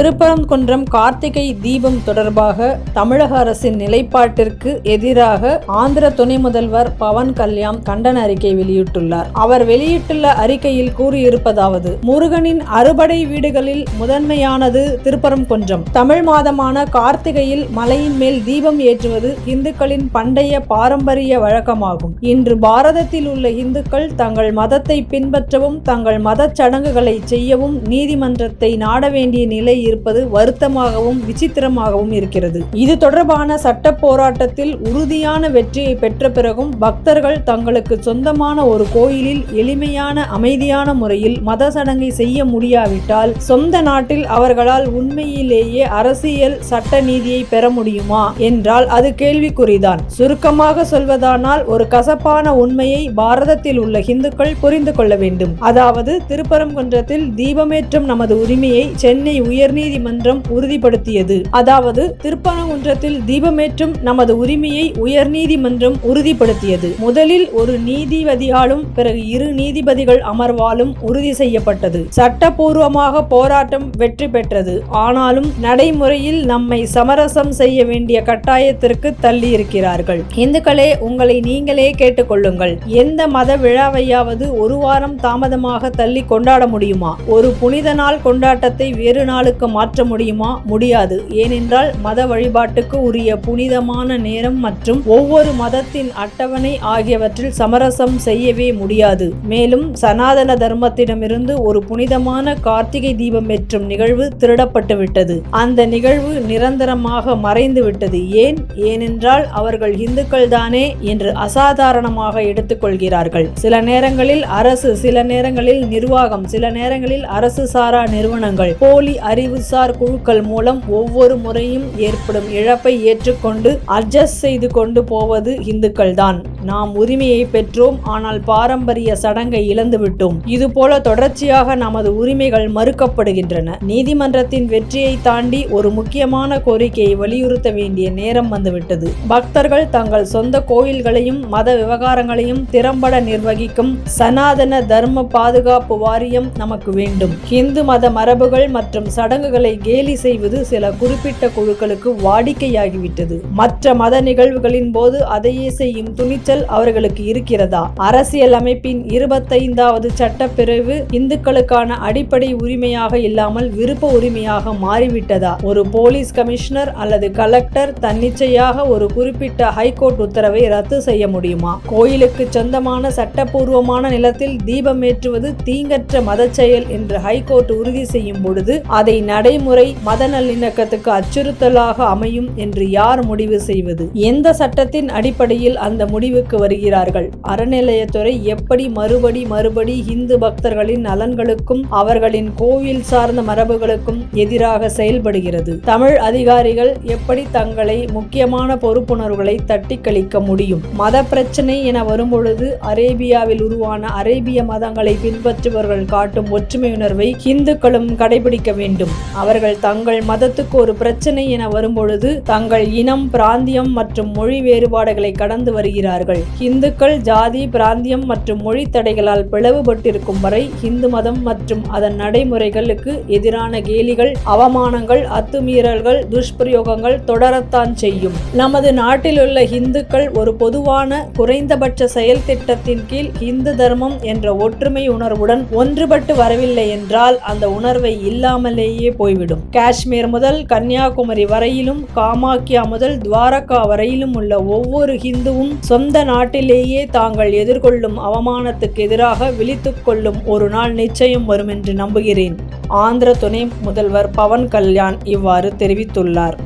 திருப்பரங்குன்றம் கார்த்திகை தீபம் தொடர்பாக தமிழக அரசின் நிலைப்பாட்டிற்கு எதிராக ஆந்திர துணை முதல்வர் பவன் கல்யாண் கண்டன அறிக்கை வெளியிட்டுள்ளார். அவர் வெளியிட்டுள்ள அறிக்கையில் கூறியிருப்பதாவது முருகனின் அறுபடை வீடுகளில் முதன்மையானது திருப்பரங்குன்றம். தமிழ் மாதமான கார்த்திகையில் மலையின் மேல் தீபம் ஏற்றுவது இந்துக்களின் பண்டைய பாரம்பரிய வழக்கமாகும். இன்று பாரதத்தில் உள்ள இந்துக்கள் தங்கள் மதத்தை பின்பற்றவும் தங்கள் மதச் சடங்குகளை செய்யவும் நீதிமன்றத்தை நாட வேண்டிய நிலை இருப்பது வருத்தமாகவும் விசித்திரமாகவும் இருக்கிறது. இது தொடர்பான சட்ட போராட்டத்தில் உறுதியான வெற்றியை பெற்ற பிறகும் பக்தர்கள் தங்களுக்கு சொந்தமான ஒரு கோயிலில் எளிமையான அமைதியான முறையில் மத சடங்கை செய்ய முடியாவிட்டால் சொந்த நாட்டில் அவர்களால் உண்மையிலேயே அரசியல் சட்ட நீதியை பெற முடியுமா என்றால் அது கேள்விக்குறிதான். சுருக்கமாக சொல்வதானால் ஒரு கசப்பான உண்மையை பாரதத்தில் உள்ள இந்துக்கள் புரிந்து கொள்ள வேண்டும். அதாவது திருப்பரங்குன்றத்தில் தீபமேற்றும் நமது உரிமையை சென்னை உயர்நீதிமன்றம் உறுதிப்படுத்தியது. அதாவது திருப்பரங்குன்றத்தில் தீபமேற்றும் நமது உரிமையை உயர்நீதிமன்றம் உறுதிப்படுத்தியது. முதலில் ஒரு நீதிபதியாலும் பிறகு இரு நீதிபதிகள் அமர்வாலும் உறுதி செய்யப்பட்டது. சட்டபூர்வமாக போராட்டம் வெற்றி பெற்றது. ஆனாலும் நடைமுறையில் நம்மை சமரசம் செய்ய வேண்டிய கட்டாயத்திற்கு தள்ளி இருக்கிறார்கள் இந்துக்களே உங்களை நீங்களே கேட்டுக்கொள்ளுங்கள். எந்த மத விழாவையாவது ஒரு வாரம் தாமதமாக தள்ளி கொண்டாட முடியுமா? ஒரு புனித நாள் கொண்டாட்டத்தை வேறு நாளுக்கு மாற்ற முடியுமா? முடியாது. ஏனென்றால் மத வழிபாட்டுக்கு உரிய புனிதமான நேரம் மற்றும் ஒவ்வொரு மதத்தின் அட்டவணை ஆகியவற்றில் சமரசம் செய்யவே முடியாது. மேலும் சனாதன தர்மத்திடமிருந்து ஒரு புனிதமான கார்த்திகை தீபம் ஏற்றும் நிகழ்வு திருடப்பட்டுவிட்டது. அந்த நிகழ்வு நிரந்தரமாக மறைந்துவிட்டது. ஏன்? ஏனென்றால் அவர்கள் இந்துக்கள் தானே என்று அசாதாரணமாக எடுத்துக்கொள்கிறார்கள். சில நேரங்களில் அரசு சில நேரங்களில் நிர்வாகம் சில நேரங்களில் அரசு சாரா நிறுவனங்கள் போலி அறிவுசார் குழுக்கள் மூலம் ஒவ்வொரு முறையும் ஏற்படும் இழப்பை ஏற்றுக்கொண்டு அட்ஜஸ்ட் செய்து கொண்டு போவது இந்துக்கள் தான் நாம் உரிமையை பெற்றோம் ஆனால் பாரம்பரிய சடங்கை இழந்துவிட்டோம். இதுபோல தொடர்ச்சியாக நமது உரிமைகள் மறுக்கப்படுகின்றன. நீதிமன்றத்தின் வெற்றியை தாண்டி ஒரு முக்கியமான கோரிக்கையை வலியுறுத்த வேண்டிய நேரம் வந்துவிட்டது. பக்தர்கள் தங்கள் சொந்த கோயில்களையும் மத விவகாரங்களையும் திறம்பட நிர்வகிக்கும் சனாதன தர்ம பாதுகாப்பு வாரியம் நமக்கு வேண்டும். இந்து மத மரபுகள் மற்றும் சடங்குகளை கேலி செய்வது சில குறிப்பிட்ட குழுக்களுக்கு வாடிக்கையாகிவிட்டது. மற்ற மத நிகழ்வுகளின் போது அதையே செய்யும் துணிச்சல் அவர்களுக்கு இருக்கிறதா? அரசியல் அமைப்பின் இருபத்தைந்தாவது சட்டப்பிரிவு இந்துக்களுக்கான அடிப்படை உரிமையாக இல்லாமல் விருப்ப உரிமையாக மாறிவிட்டதா? ஒரு போலீஸ் கமிஷனர் அல்லது கலெக்டர் தன்னிச்சையாக ஒரு குறிப்பிட்ட ஹைகோர்ட் உத்தரவை ரத்து செய்ய முடியுமா? கோயிலுக்கு சொந்தமான சட்டப்பூர்வமான நிலத்தில் தீபம் ஏற்றுவது தீங்கற்ற மத செயல் என்று ஹைகோர்ட் உறுதி செய்யும் பொழுது அதை நடைமுறை மத நல்லிணக்கத்துக்கு அச்சுறுத்தலாக அமையும் என்று யார் முடிவு செய்வது? எந்த சட்டத்தின் அடிப்படையில் அந்த முடிவு முடிவுக்கு வருகிறார்கள். அறநிலையத்துறை எப்படி மறுபடி மறுபடி இந்து பக்தர்களின் நலன்களுக்கும் அவர்களின் கோவில் சார்ந்த மரபுகளுக்கும் எதிராக செயல்படுகிறது? தமிழ் அதிகாரிகள் எப்படி தங்களை முக்கியமான பொறுப்புணர்வுகளை தட்டி கழிக்க முடியும்? மத பிரச்சனை என வரும்பொழுது அரேபியாவில் உருவான அரேபிய மதங்களை பின்பற்றுபவர்கள் காட்டும் ஒற்றுமை உணர்வை இந்துக்களும் கடைபிடிக்க வேண்டும். அவர்கள் தங்கள் மதத்துக்கு ஒரு பிரச்சனை என வரும்பொழுது தங்கள் இனம் பிராந்தியம் மற்றும் மொழி வேறுபாடுகளை கடந்து வருகிறார்கள். இந்துக்கள் ஜாதி பிராந்தியம் மற்றும் மொழி தடைகளால் பிளவுபட்டிருக்கும் வரை இந்து மதம் மற்றும் அதன் நடைமுறைகளுக்கு எதிரான கேலிகள் அவமானங்கள் அத்துமீறல்கள் துஷ்பிரயோகங்கள் தொடரத்தான் செய்யும். நமது நாட்டிலுள்ள இந்துக்கள் ஒரு பொதுவான குறைந்தபட்ச செயல் திட்டத்தின் கீழ் இந்து தர்மம் என்ற ஒற்றுமை உணர்வுடன் ஒன்றுபட்டு வரவில்லை என்றால் அந்த உணர்வை இல்லாமலேயே போய்விடும். காஷ்மீர் முதல் கன்னியாகுமரி வரையிலும் காமாக்கியா முதல் துவாரகா வரையிலும் உள்ள ஒவ்வொரு ஹிந்துவும் சொந்த நாட்டிலேயே தாங்கள் எதிர்கொள்ளும் அவமானத்துக்கு எதிராக விழித்து கொள்ளும் ஒரு நாள் நிச்சயம் வரும் என்று நம்புகிறேன். ஆந்திர துணை முதல்வர் பவன் கல்யாண் இவ்வாறு தெரிவித்துள்ளார்.